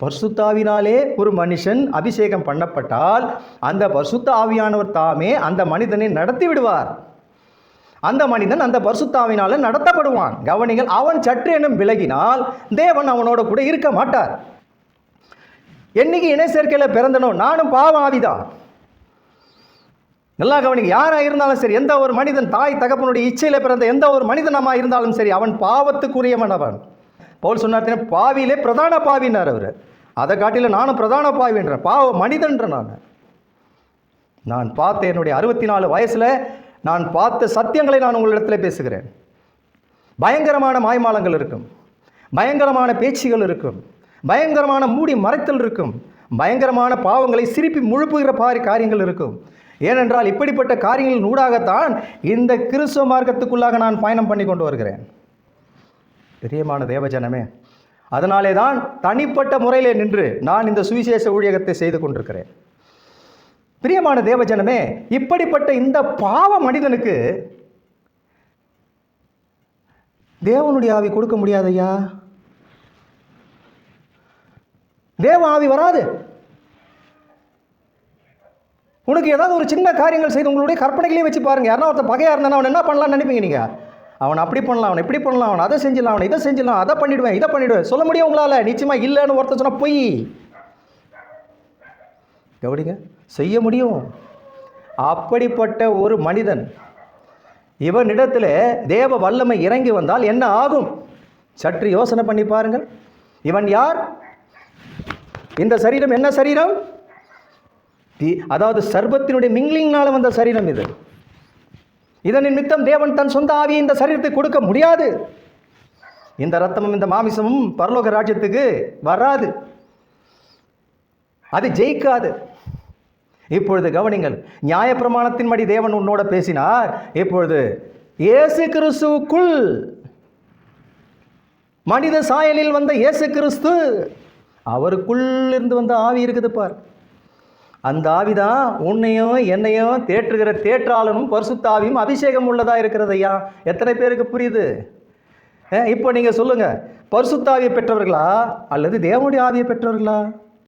பர்சுத்தாவினாலே ஒரு மனுஷன் அபிஷேகம் பண்ணப்பட்டால் அந்த பர்சுத்த ஆவியானவர் தாமே அந்த மனிதனை நடத்தி விடுவார். அந்த மனிதன் அந்த பர்சுத்தாவினால நடத்தப்படுவான். கவனிகள் அவன் சற்றேனும் விலகினால் தேவன் அவனோட கூட இருக்க மாட்டார். என்னைக்கு இணை சேர்க்கையில் பிறந்தனோ நானும் பாவம் ஆவிதான். நல்லா கவனிங்க யாராக இருந்தாலும் சரி எந்த ஒரு மனிதன் தாய் தகப்பனுடைய இச்சையில் பிறந்த எந்த ஒரு மனிதனமாக இருந்தாலும் சரி அவன் பாவத்துக்குரியவன் அவன். பவுல் சொன்னார் பாவியிலே பிரதான பாவினார் அவர். அதை காட்டில நானும் பிரதான பாவின்றேன். பாவ மனிதன்ற நான். நான் பார்த்த என்னுடைய அறுபத்தி நாலு வயசில் நான் பார்த்த சத்தியங்களை நான் உங்களிடத்தில் பேசுகிறேன். பயங்கரமான மாய்மாலங்கள் இருக்கும். பயங்கரமான பேச்சுகள் இருக்கும். பயங்கரமான மூடி மறைத்தல் இருக்கும். பயங்கரமான பாவங்களை சிரிப்பி முழுப்புகிற பாரி காரியங்கள் இருக்கும். ஏனென்றால் இப்படிப்பட்ட காரியங்களின் ஊடாகத்தான் இந்த கிறிஸ்துவ மார்க்கத்துக்குள்ளாக நான் பயணம் பண்ணி கொண்டு வருகிறேன். பிரியமான தேவஜனமே அதனாலே தான் தனிப்பட்ட முறையிலே நின்று நான் இந்த சுவிசேஷ ஊழியகத்தை செய்து கொண்டிருக்கிறேன். பிரியமான தேவஜனமே இப்படிப்பட்ட இந்த பாவ மனிதனுக்கு தேவனுடைய ஆவி கொடுக்க முடியாதையா தேவ ஆவி வராது. உனக்கு ஏதாவது ஒரு சின்ன காரியங்கள் செய்து உங்களுடைய கற்பனைகளே வச்சு பாருங்க. யாரா ஒருத்தர் பகையாக இருந்தானா அவன் என்ன பண்ணலாம்னு நினைப்பீங்க நீங்கள் அவன் அப்படி பண்ணலாம் அவன் இப்படி பண்ணலாம் அவன் அதை செஞ்சிடலாம் அவன் இதை செஞ்சிடலாம் அதை பண்ணிடுவேன் இதை பண்ணிடுவேன். சொல்ல முடியும் உங்களால்? நிச்சயமாக இல்லைன்னு ஒருத்தர் சொன்னால் பொய். எப்படிங்க செய்ய முடியும். அப்படிப்பட்ட ஒரு மனிதன் இவனிடத்தில் தேவ வல்லமை இறங்கி வந்தால் என்ன ஆகும்? சற்று யோசனை பண்ணி பாருங்கள். இவன் யார்? இந்த சரீரம் என்ன சரீரம்? அதாவது சர்பத்தினுடைய மிங்லிங்னால வந்த சரீரம் இது. இதன் நிமித்தம் தேவன் தன் சொந்த ஆவியை இந்த சரீரத்தை கொடுக்க முடியாது. இந்த ரத்தமும் இந்த மாமிசமும் பரலோக ராஜ்யத்துக்கு வராது. அது ஜெயிக்காது. இப்பொழுது கவனிங்கள் நியாயப்பிரமாணத்தின்படி தேவன் உன்னோட பேசினார். இப்பொழுது இயேசு கிறிஸ்துவுக்குள் மனித சாயலில் வந்த இயேசு கிறிஸ்து அவருக்குள் இருந்து வந்த ஆவி இருக்குது பார் அந்த ஆவிதான் உன்னையும் என்னையும் தேற்றுகிற தேற்றாளனும் பரிசுத்தாவியும் அபிஷேகம் உள்ளதாக இருக்கிறது ஐயா. எத்தனை பேருக்கு புரியுது? இப்போ நீங்கள் சொல்லுங்கள் பரிசுத்தாவியை பெற்றவர்களா அல்லது தேவனுடைய ஆவியை பெற்றவர்களா?